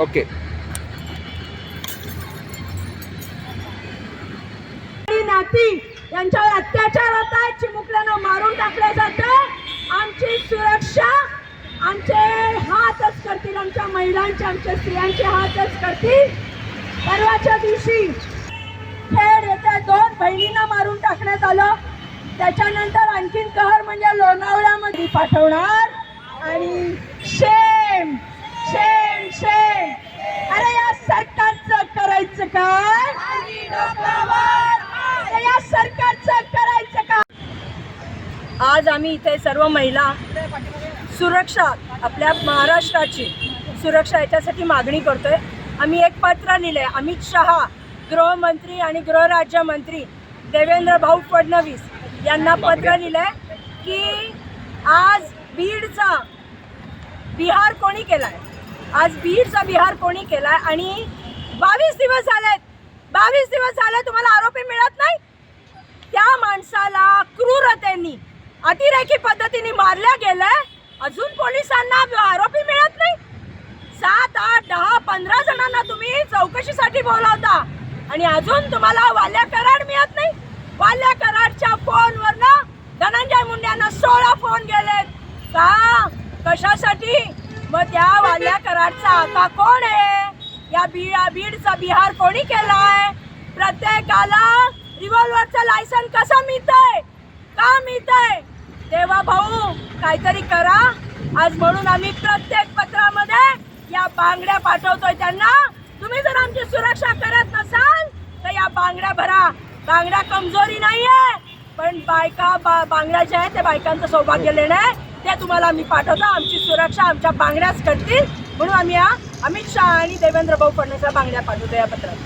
Okay. नाती यांच्यावर अत्याचार होत आहेत चिमुकल्यानं मारून टाकलं जातं. आमची सुरक्षा आमचे हातच करतील आमच्या महिलांचे आमच्या स्त्रियांचे हातच करतील. परवाच्या दिवशी खेड येथे दोन बहिणींना मारून टाकण्यात आलं. त्याच्यानंतर आणखीन कहर म्हणजे लोणावळ्यामध्ये पाठवणार. आणि शेम शेम अरे या सरकारचं करायचं काय या सरकारचं करायचं का? आज आम्ही इथे सर्व महिला सुरक्षा आपल्या महाराष्ट्राची सुरक्षा याच्यासाठी मागणी करतोय. आम्ही एक पत्र लिहिलंय अमित शहा गृहमंत्री आणि गृहराज्यमंत्री देवेंद्र भाऊ फडणवीस यांना पत्र लिहिलंय की आज बीडचा बिहार कोणी केलाय? आज बीडचा बिहार कोणी केलाय? आणि बावीस दिवस झालेत. बावीस दिवस झाले तुम्हाला आरोपी मिळत नाही. त्या माणसाला क्रूरतेनी अतिरेकी पद्धतीने मारल्या गेलंय. अजून पोलिसांना आरोपी मिळत नाही. सात आठ दहा पंधरा जणांना तुम्ही चौकशीसाठी बोलावता. आणि अजून तुम्हाला वाल्या कराड मिळत नाही. वाल्या कराडच्या फोनवरनं धनंजय मुंड्यांना सोळा फोन गेलेत. का? कशासाठी? मग त्या वाल्या कराडचा आता कोण आहे? या बी बीडचा बिहार कोणी केला आहे प्रत्येकाला रिव्हॉल्वरचं लायसन कसं मिळतंय? का मिळतंय? तेव्हा भाऊ काहीतरी करा. आज म्हणून आम्ही प्रत्येक पत्रामध्ये या बांगड्या पाठवतोय त्यांना. तुम्ही जर आमची सुरक्षा करत नसाल तर या बांगड्या भरा. बांगड्या कमजोरी नाहीये पण बायका बा बांगड्या ज्या आहेत त्या बायकांचं सौभाग्य लेणं आहे. ते तुम्हाला आम्ही पाठवतो. आमची सुरक्षा आमच्या बांगड्याच करतील म्हणून आम्ही या अमित शहा आणि देवेंद्र भाऊ फडणवीसला बांगड्या पाठवतो या पत्रात.